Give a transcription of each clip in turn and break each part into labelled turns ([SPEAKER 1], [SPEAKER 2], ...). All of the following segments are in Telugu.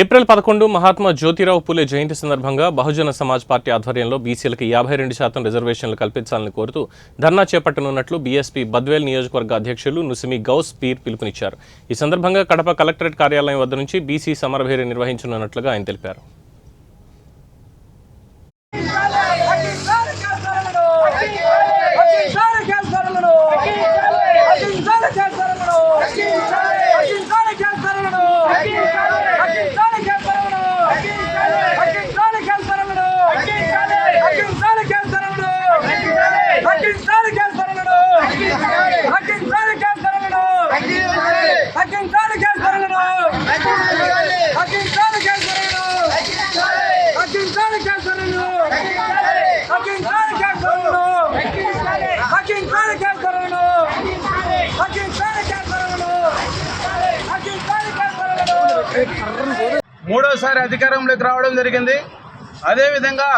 [SPEAKER 1] ఏప్రిల్ పదకొండు మహాత్మా జ్యోతిరావు పూలే జయంతి సందర్భంగా బహుజన సమాజ్ పార్టీ ఆధ్వర్యంలో బీసీలకు యాభై రెండు శాతం రిజర్వేషన్లు కల్పించాలని కోరుతూ ధర్నా చేపట్టనున్నట్లు బీఎస్పీ బద్వేల్ నియోజకవర్గ అధ్యక్షులు నుసిమి గౌస్ పీర్ పిలుపునిచ్చారు. ఈ సందర్భంగా కడప కలెక్టరేట్ కార్యాలయం వద్ద నుంచి బీసీ సమరభేరి నిర్వహించనున్నట్లుగా ఆయన తెలిపారు.
[SPEAKER 2] మూడోసారి అధికారంలోకి రావడం జరిగింది. అదేవిధంగా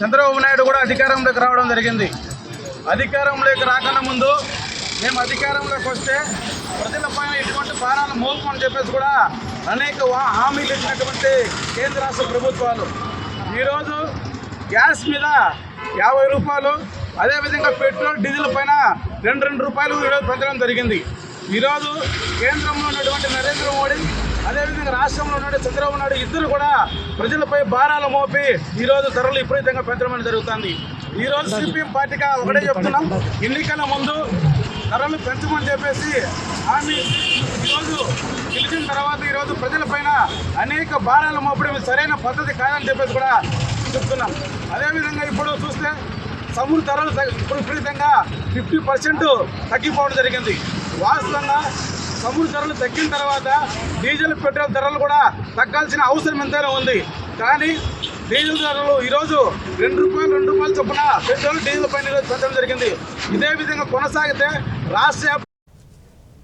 [SPEAKER 2] చంద్రబాబు నాయుడు కూడా అధికారంలోకి రావడం జరిగింది. అధికారంలోకి రాకుండా ముందు మేము అధికారంలోకి వస్తే ప్రజలపైన ఎటువంటి భారాలు మోపమని చెప్పేసి కూడా అనేక హామీలు ఇచ్చినటువంటి కేంద్ర రాష్ట్ర ప్రభుత్వాలు. ఈరోజు గ్యాస్ మీద యాభై రూపాయలు అదేవిధంగా పెట్రోల్ డీజిల్ పైన రెండు రెండు రూపాయలు ఈరోజు పెంచడం జరిగింది. ఈరోజు కేంద్రంలో ఉన్నటువంటి నరేంద్ర మోడీ అదేవిధంగా రాష్ట్రంలో ఉన్న చంద్రబాబు నాయుడు ఇద్దరు కూడా ప్రజలపై భారాలు మోపి ఈరోజు ధరలు విపరీతంగా పెంచడం జరుగుతుంది. ఈరోజు సిపిఎం పార్టీగా ఒకటే చెప్తున్నాం ఎన్నికల ముందు ధరలు పెంచమని చెప్పేసి ఆమె ఈరోజు గెలిచిన తర్వాత ఈరోజు ప్రజలపైన అనేక భారాలు మోపడం సరైన పద్ధతి కాదని చెప్పేసి కూడా చెప్తున్నాం. అదేవిధంగా ఇప్పుడు చూస్తే సముద్ర ధరలు ఇప్పుడు విపరీతంగా ఫిఫ్టీ పర్సెంట్ తగ్గిపోవడం జరిగింది. వాస్తవంగా సముద్ర ధరలు తగ్గిన తర్వాత డీజిల్ పెట్రోల్ ధరలు కూడా తగ్గాల్సిన అవసరం ఎంతైనా ఉంది. కానీ డీజిల్ ధరలు ఈరోజు రెండు రూపాయలు రెండు రూపాయలు చొప్పున పెట్రోల్ డీజిల్ పైన ఈరోజు పెంచడం జరిగింది. ఇదే విధంగా కొనసాగితే రాష్ట్ర